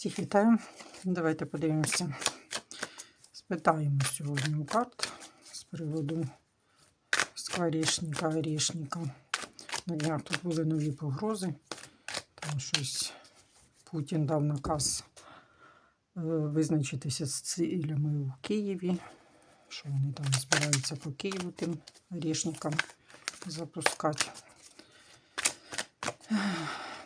Всіх вітаю. Давайте подивимося. Спитаємо сьогодні у карт з приводу скворечника, орешника. На днях тут були нові погрози. Там щось Путін дав наказ е, визначитися з цілями у Києві. Що вони там збираються по Києву тим орешникам запускати.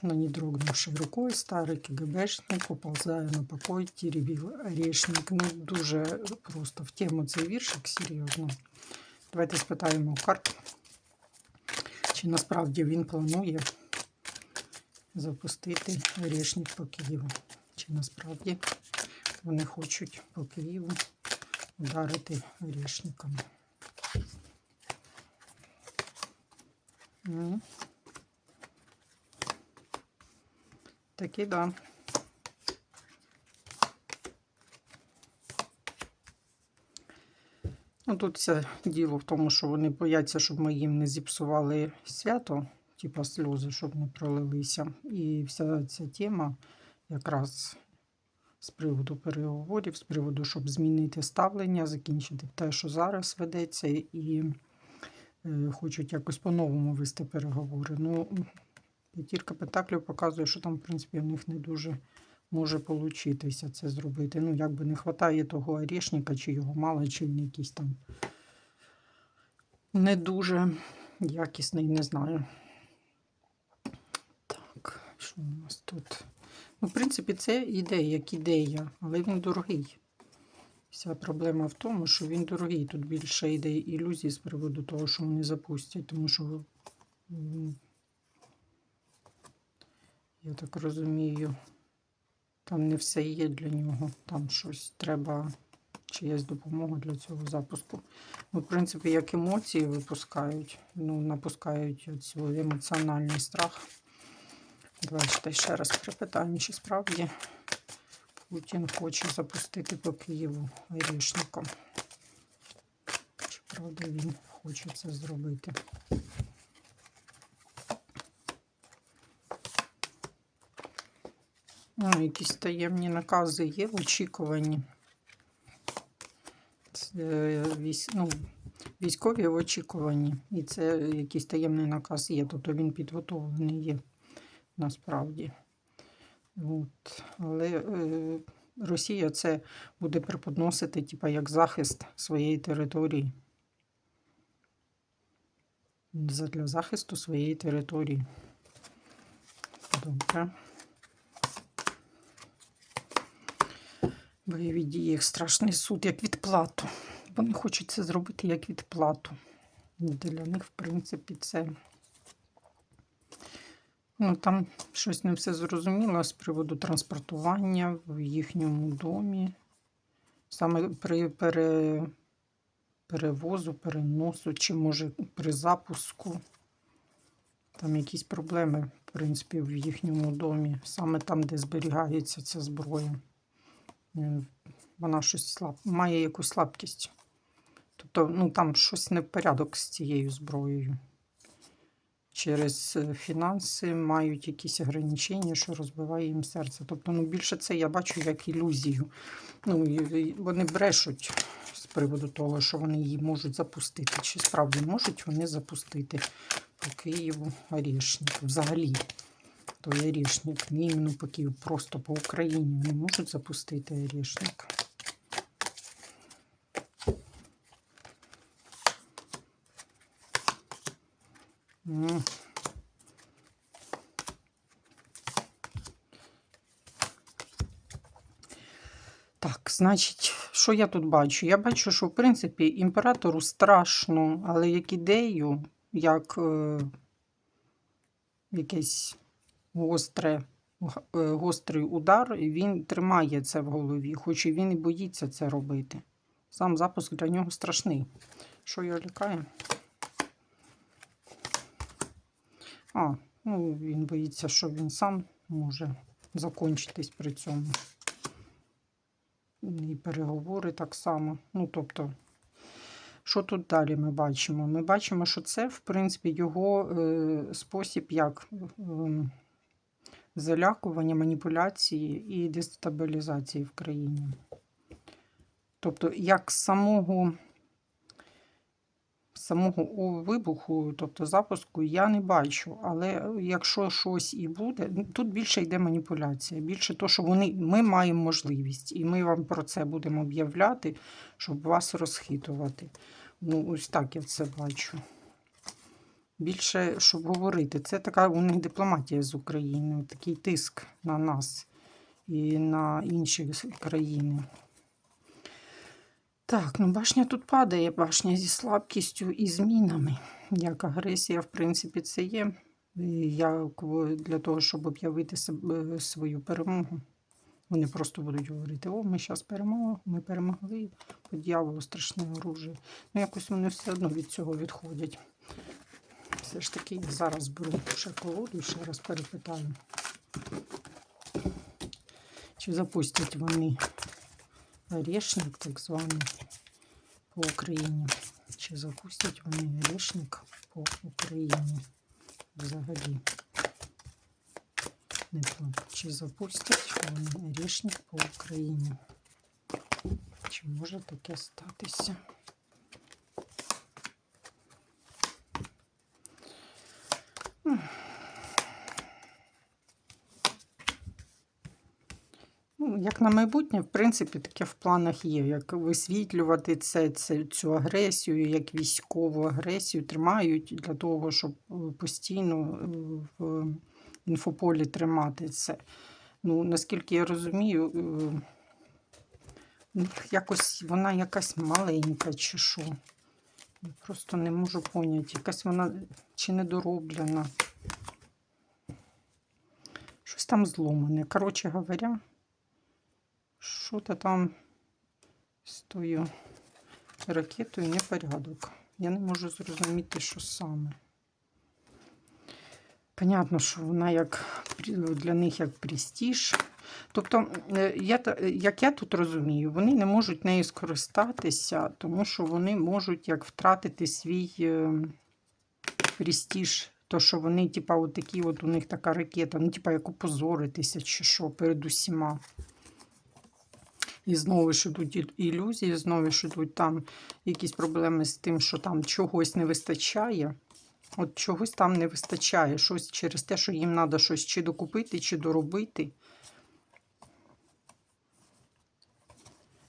Но не дрогнувшей рукой, старий КГБшник уползає на покой, теребів орешник. Ну, дуже просто в тему цей віршик, серйозно. Давайте спитаємо карт, чи насправді він планує запустити орешник по Києву. Чи насправді вони хочуть по Києву ударити орешниками. М. Таки да. Ну, тут все діло в тому, що вони бояться, щоб ми їм не зіпсували свято, типа сльози, щоб не пролилися. І вся ця тема якраз з приводу переговорів, з приводу, щоб змінити ставлення, закінчити те, що зараз ведеться, і е, хочуть якось по-новому вести переговори. Ну, П'ятірка Пентаклів показує, що там, в принципі, в них не дуже може получитися це зробити. Ну, якби не вистачає того орешника, чи його мало, чи він якийсь там не дуже якісний, не знаю. Так, що у нас тут? Ну, в принципі, це ідея, як ідея, але він дорогий. Вся проблема в тому, що він дорогий. Тут більше ідей ілюзій з приводу того, що вони запустять, тому що. Я так розумію, там не все є для нього. Там щось треба, чиясь допомога для цього запуску. Ну, в принципі, як емоції випускають, ну, напускають цей емоціональний страх. Давайте ще раз припитаємо, чи справді Путін хоче запустити по Києву орешником. Чи правда він хоче це зробити? Ну, якісь таємні накази є в очікуванні. Це, військ, ну, військові в очікуванні. І це якийсь таємний наказ є. Тобто він підготовлений є насправді. От. Але е, Росія це буде преподносити типа, як захист своєї території. Для захисту своєї території. Добре. Бойові дії, як страшний суд, як відплату. Вони хочуть це зробити як відплату. Для них, в принципі, це. Ну, там щось не все зрозуміло з приводу транспортування в їхньому домі. Саме при пере... перевозу, переносу, чи може при запуску. Там якісь проблеми, в принципі, в їхньому домі, саме там, де зберігається ця зброя. Вона щось слаб... має якусь слабкість. Тобто, ну там щось не в порядок з цією зброєю. Через е, фінанси мають якісь ограничення, що розбиває їм серце. Тобто, ну, більше це я бачу як ілюзію. Ну, Вони брешуть з приводу того, що вони її можуть запустити. Чи справді можуть вони запустити по Києву орешник? Взагалі, той орешник, не іменно по Києву, просто по Україні вони можуть запустити орешник. М. Так, значить, що я тут бачу? Я бачу, що в принципі імператору страшно, але як ідею, як е, якесь гостре, е, гострий удар, і він тримає це в голові, хоч і він і боїться це робити. Сам запуск для нього страшний. Що його лякає? А, ну він боїться, що він сам може закончитись при цьому. І переговори так само. Ну, тобто, що тут далі ми бачимо? Ми бачимо, що це, в принципі, його е, спосіб, як ем, залякування, маніпуляції і дестабілізації в країні. Тобто, як самого, самого вибуху, тобто запуску, я не бачу. Але якщо щось і буде, ну, тут більше йде маніпуляція. Більше то, що вони, ми маємо можливість, і ми вам про це будемо об'являти, щоб вас розхитувати. Ну, ось так я це бачу. Більше, щоб говорити, це така у них дипломатія з Україною, такий тиск на нас і на інші країни. Так, ну башня тут падає, башня зі слабкістю і змінами. Як агресія, в принципі, це є. Як для того, щоб об'явити себе свою перемогу. Вони просто будуть говорити: о, ми зараз перемогли, ми перемогли, по дьяволу страшне оружие. Ну, якось вони все одно від цього відходять. Все ж таки, зараз беру ще колоду ще раз перепитаю. Чи запустять вони орешник, так званий, по Україні? Чи запустять вони орешник по Україні взагалі? Не то. Чи запустять вони орешник по Україні? Чи може таке статися? Як на майбутнє, в принципі, таке в планах є. Як висвітлювати це, це, цю агресію, як військову агресію тримають для того, щоб е, постійно е, в інфополі тримати це. Ну, наскільки я розумію, е, у них якось вона якась маленька чи що. Просто не можу поняти, якась вона чи недороблена. Щось там зломане. Коротше говоря, що-то там з тою ракетою непорядок. Я не можу зрозуміти, що саме. Понятно, що вона як для них як престиж. Тобто, е, я, як я тут розумію, вони не можуть нею скористатися, тому що вони можуть як втратити свій е, престиж. То, що вони, типа, от такі, от у них така ракета, ну, типа, як опозоритися чи що перед усіма. І знову ж ідуть ілюзії, знову ж ідуть там якісь проблеми з тим, що там чогось не вистачає. От чогось там не вистачає. Щось через те, що їм треба щось чи докупити, чи доробити.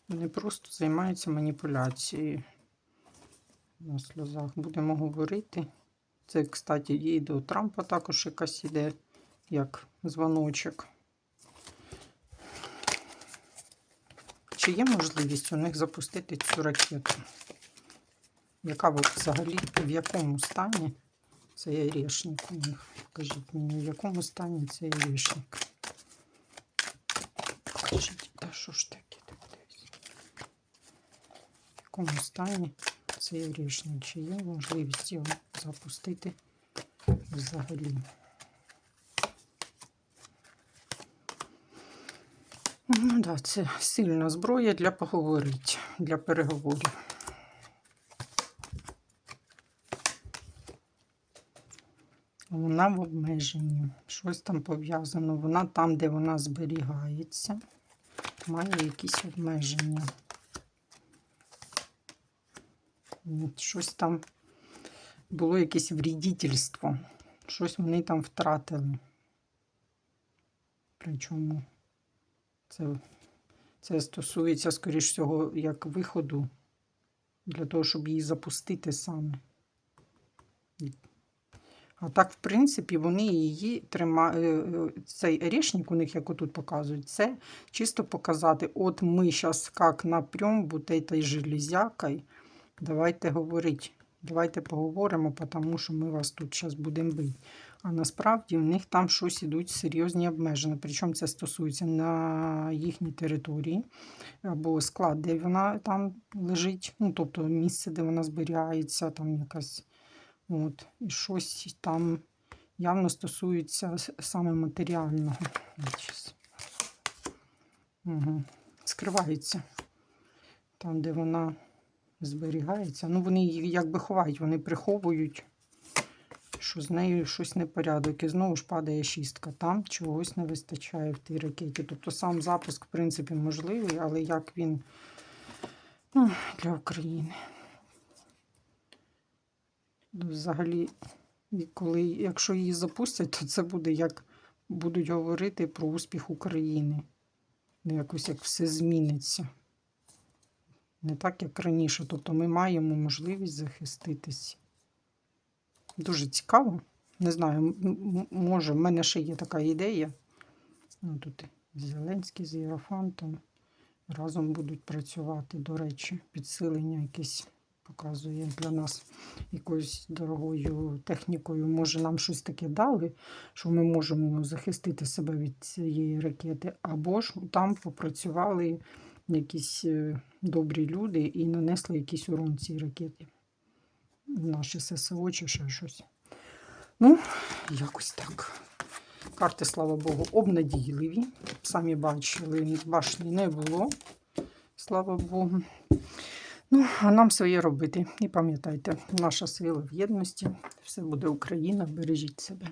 Вони просто займаються маніпуляцією. На сльозах будемо говорити. Це, кстати, і до Трампа також якась іде, як дзвоночок. Чи є можливість у них запустити цю ракету? Яка взагалі в якому стані цей орешник у них? Покажіть мені, в якому стані цей орешник? Покажіть, та що ж таке? дивись. В якому стані цей орешник? Чи є можливість його запустити взагалі? Ну да, це сильна зброя для поговорити, для переговорів. Вона в обмеженні. Щось там пов'язано. Вона там, де вона зберігається, має якісь обмеження. Щось там було якесь вредительство. Щось вони там втратили. Причому це, це стосується, скоріш всього, як виходу для того, щоб її запустити саме. А так, в принципі, вони її тримають. Цей орешник у них, як отут показують, це чисто показати, от ми зараз як напрям вот этой железякой. Давайте говорити. Давайте поговоримо, тому що ми вас тут зараз будемо бити. А насправді в них там щось ідуть серйозні обмеження. Причому це стосується на їхній території або склад, де вона там лежить, ну, тобто місце, де вона зберігається, там якась. От, і щось там явно стосується саме матеріального. Угу. Скривається там, де вона зберігається. Ну, вони її якби ховають, вони приховують що з нею щось непорядок. І знову ж падає шістка. Там чогось не вистачає в тій ракеті. Тобто сам запуск, в принципі, можливий, але як він ну, для України. Ну, Взагалі, коли, якщо її запустять, то це буде як будуть говорити про успіх України. Ну, Якось як все зміниться. Не так, як раніше. Тобто ми маємо можливість захиститись. Дуже цікаво. Не знаю, може, в мене ще є така ідея. Ну, тут Зеленський з Єрофантом разом будуть працювати. До речі, підсилення якесь показує для нас якоюсь дорогою технікою. Може, нам щось таке дали, що ми можемо захистити себе від цієї ракети, або ж там попрацювали якісь е, добрі люди і нанесли якийсь урон цій ракеті. Наші ССО чи ще щось. Ну, якось так. Карти, слава Богу, обнадійливі. Самі бачили, башні не було. Слава Богу. Ну, а нам своє робити. І пам'ятайте, наша сила в єдності. Все буде Україна. Бережіть себе.